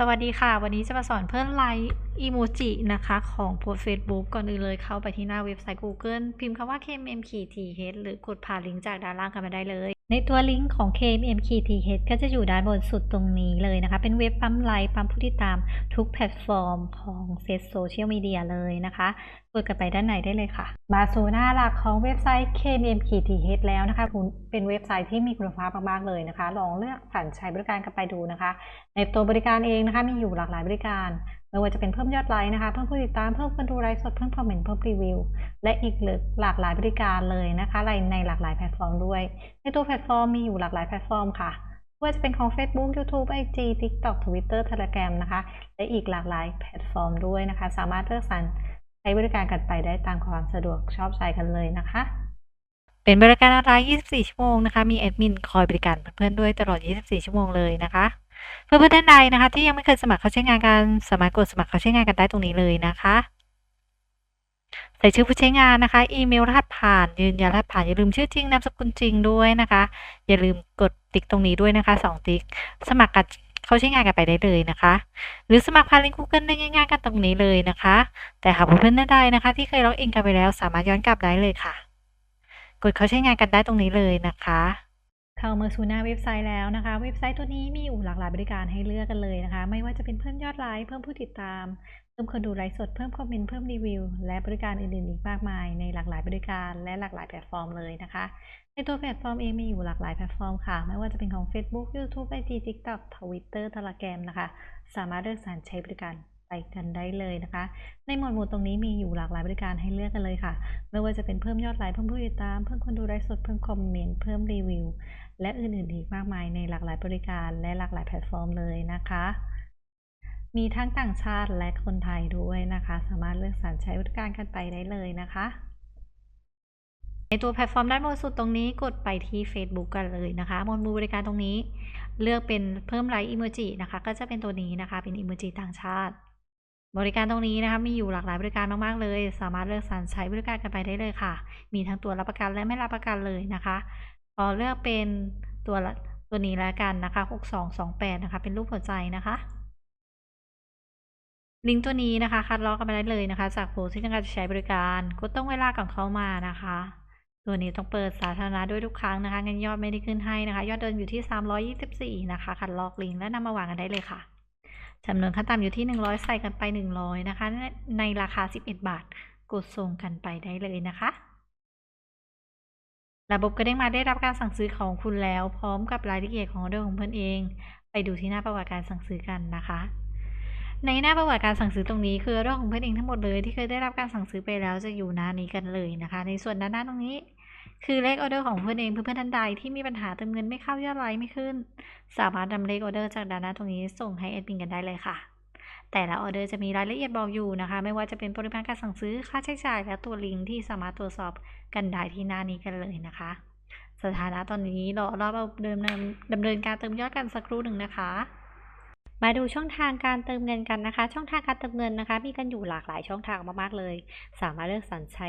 สวัสดีค่ะ วันนี้จะมาสอนเพิ่มไลค์อีโมจินะคะของโพสเฟซบุ๊กก่อนอื่นเลยเข้าไปที่หน้าเว็บไซต์ Google พิมพ์คำว่า KMMKTH หรือกดผ่านลิงก์จากด้านล่างกันมาได้เลย ในตัวลิงก์ของ KMMKTH ก็จะอยู่ด้านบนสุดตรงนี้เลยนะคะ เป็นเว็บปั๊มไลค์ปั๊มผู้ติดตามทุกแพลตฟอร์มของเฟซโซเชียลมีเดียเลยนะคะ กดกันไปด้านในได้เลยค่ะ มาสู่หน้าหลักของเว็บไซต์ KMMKTH แล้วนะคะ เป็นเว็บไซต์ที่มีคุณภาพมากๆเลยนะคะ ลองเลือกผ่านใช้บริการกันไปดูนะคะ ในตัวบริการเองนะคะ มีอยู่หลากหลายบริการไม่ว่าจะเป็นเพิ่มยอดไลค์นะคะ เพิ่มผู้ติดตาม เพิ่มคนดูไลฟ์สด เพิ่มคอมเมนต์ เพิ่มรีวิว และอีกหลากหลายบริการเลยนะคะในหลากหลายแพลตฟอร์มด้วย ในตัวแพลตฟอร์มมีอยู่หลากหลายแพลตฟอร์มค่ะไม่ว่าจะเป็นของ Facebook YouTube IG TikTok Twitter Telegram นะคะ และอีกหลากหลายแพลตฟอร์มด้วยนะคะ สามารถเลือกสรร ช้บริการกันไปได้ตามความสะดวกชอบใจกันเลยนะคะ เป็นบริการออนไลน์ 24 ชั่วโมงนะคะ มีแอดมินคอยบริการเพื่อนๆด้วยตลอด 24 ชั่วโมงเลยนะคะ เพื่อนๆท่านใดนะคะ ที่ยังไม่เคยสมัครเข้าใช้งานกันสามารถกดสมัครเข้าใช้งานกันได้ตรงนี้เลยนะคะ ใส่ชื่อผู้ใช้งานนะคะ อีเมลรหัสผ่านยืนยันรหัสผ่านอย่าลืมชื่อจริงนามสกุลจริงด้วยนะคะ อย่าลืมกดติ๊กตรงนี้ด้วยนะคะ 2 ติ๊ก สมัครกัน เขาใช้งานกันไปได้เลยนะคะ หรือสมัครผ่านลิงก์ Google ได้ง่ายๆกันตรงนี้เลยนะคะ แต่หากเพื่อนๆท่านใดนะคะ ที่เคยล็อกอินกันไปแล้วสามารถย้อนกลับได้เลยค่ะ กดเขาใช้งานกันได้ตรงนี้เลยนะคะ เข้ามาสู่หน้าเว็บไซต์แล้วนะคะ เว็บไซต์ตัวนี้มีอยู่หลากหลายบริการให้เลือกกันเลยนะคะ ไม่ว่าจะเป็นเพิ่มยอดไลค์เพิ่มผู้ติดตาม เพิ่มคนดูไลฟ์สดเพิ่มคอมเมนต์เพิ่มรีวิว และบริการอื่นๆอีกมากมาย ในหลากหลายบริการและหลากหลายแพลตฟอร์มเลยนะคะ ในตัวแพลตฟอร์มเองมีอยู่หลากหลายแพลตฟอร์มค่ะ ไม่ว่าจะเป็นของ Facebook YouTube IG TikTok Twitter Telegram นะคะ สามารถเลือกสรรใช้บริการไปกันได้เลยนะคะ ในหมวดหมู่ตรงนี้มีอยู่หลากหลายบริการให้เลือกกันเลยค่ะ ไม่ว่าจะเป็นเพิ่มยอดไลค์เพิ่มผู้ติดตาม เพิ่มคนดูไลฟ์สดเพิ่มคอมเมนต์เพิ่มรีวิว และอื่นๆอีกมากมายในหลากหลายบริการและหลากหลายแพลตฟอร์มเลยนะคะ มีทั้งต่างชาติและคนไทยด้วยนะคะ สามารถเลือกสรรใช้บริการกันไปได้เลยนะคะ ในตัวแพลตฟอร์มด้านบนสุดตรงนี้กดไปที่ Facebook กันเลยนะคะหมวดหมู่บริการตรงนี้ เลือกเป็นเพิ่มไลค์อีโมจินะคะ ก็จะเป็นตัวนี้นะคะเป็นอีโมจิต่างชาติ บริการตรงนี้นะคะมีอยู่หลากหลายบริการมากๆเลย สามารถเลือกสรรใช้บริการกันไปได้เลยค่ะ มีทั้งตัวรับประกันและไม่รับประกันเลยนะคะ พอเลือกเป็นตัวตัวนี้แล้วกันนะคะ 6228 นะคะ เป็นรูปหัวใจนะคะ ลิงก์ตัวนี้นะคะ คัดลอกกันไปได้เลยนะคะ จากโพสต์ที่ต้องการจะใช้บริการกดต้องเวลาก่อนเข้ามานะคะ ตัวนี้ต้องเปิดสาธารณะด้วยทุกครั้งนะคะเงินยอดไม่ได้ขึ้นให้นะคะ ยอดเดินอยู่ที่ 324 นะคะ คัดลอกลิงก์และนำมาวางกันได้เลยค่ะจำนวนขั้นต่ำอยู่ที่ 100 ใส่กันไป 100 นะคะ ในราคา 11 บาท กดส่งกันไปได้เลยนะคะ ระบบก็เด้งมาได้รับการสั่งซื้อของคุณแล้ว พร้อมกับรายละเอียดของออเดอร์ของเพื่อนเอง ไปดูที่หน้าประวัติการสั่งซื้อกันนะคะ ในหน้าประวัติการสั่งซื้อตรงนี้คือออเดอร์ของเพื่อนเองทั้งหมดเลยที่เคยได้รับการสั่งซื้อไปแล้วจะอยู่หน้านี้กันเลยนะคะ ในส่วนด้านหน้าตรงนี้ คือเลขออเดอร์ของเพื่อนเองเพื่อนๆท่านใดที่มีปัญหาเติมเงินไม่เข้ายอดไลค์ไม่ขึ้น สามารถนำเลขออเดอร์จากด้านหน้าตรงนี้ส่งให้แอดมินกันได้เลยค่ะ แต่ละออเดอร์จะมีรายละเอียดบอกอยู่นะคะ ไม่ว่าจะเป็นปริมาณการสั่งซื้อค่าใช้จ่าย และตัวลิงก์ที่สามารถตรวจสอบกันได้ที่หน้านี้กันเลยนะคะ สถานะตอนนี้รอรอบเดิมดำเนินการเติมยอดกันสักครู่หนึ่งนะคะมาดูช่องทางการเติมเงินกันนะคะ ช่องทางการเติมเงินนะคะ มีกันอยู่หลากหลายช่องทางมากๆเลย สามารถเลือกสรรใช้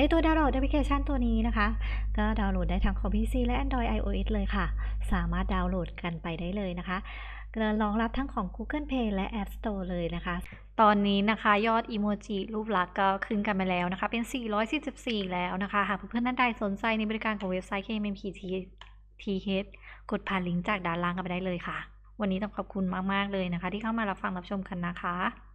ในตัวดาวน์โหลดแอปพลิเคชันตัวนี้นะคะ ก็ดาวน์โหลดได้ทั้งของ PC และ Android iOS เลยค่ะ สามารถดาวน์โหลดกันไปได้เลยนะคะรองรับทั้งของ Google Play และ App Store เลยนะคะ ตอนนี้นะคะยอดอีโมจิรูปลักษณ์ก็ขึ้นกันไปแล้วนะคะ เป็น 444 แล้วนะคะ หากเพื่อนๆท่านใดสนใจในบริการของเว็บไซต์ KMMPTH กดผ่านลิงก์จากด้านล่างกันไปได้เลยค่ะ วันนี้ต้องขอบคุณมาก ๆ เลยนะคะ ที่เข้ามารับฟังรับชมกันนะคะ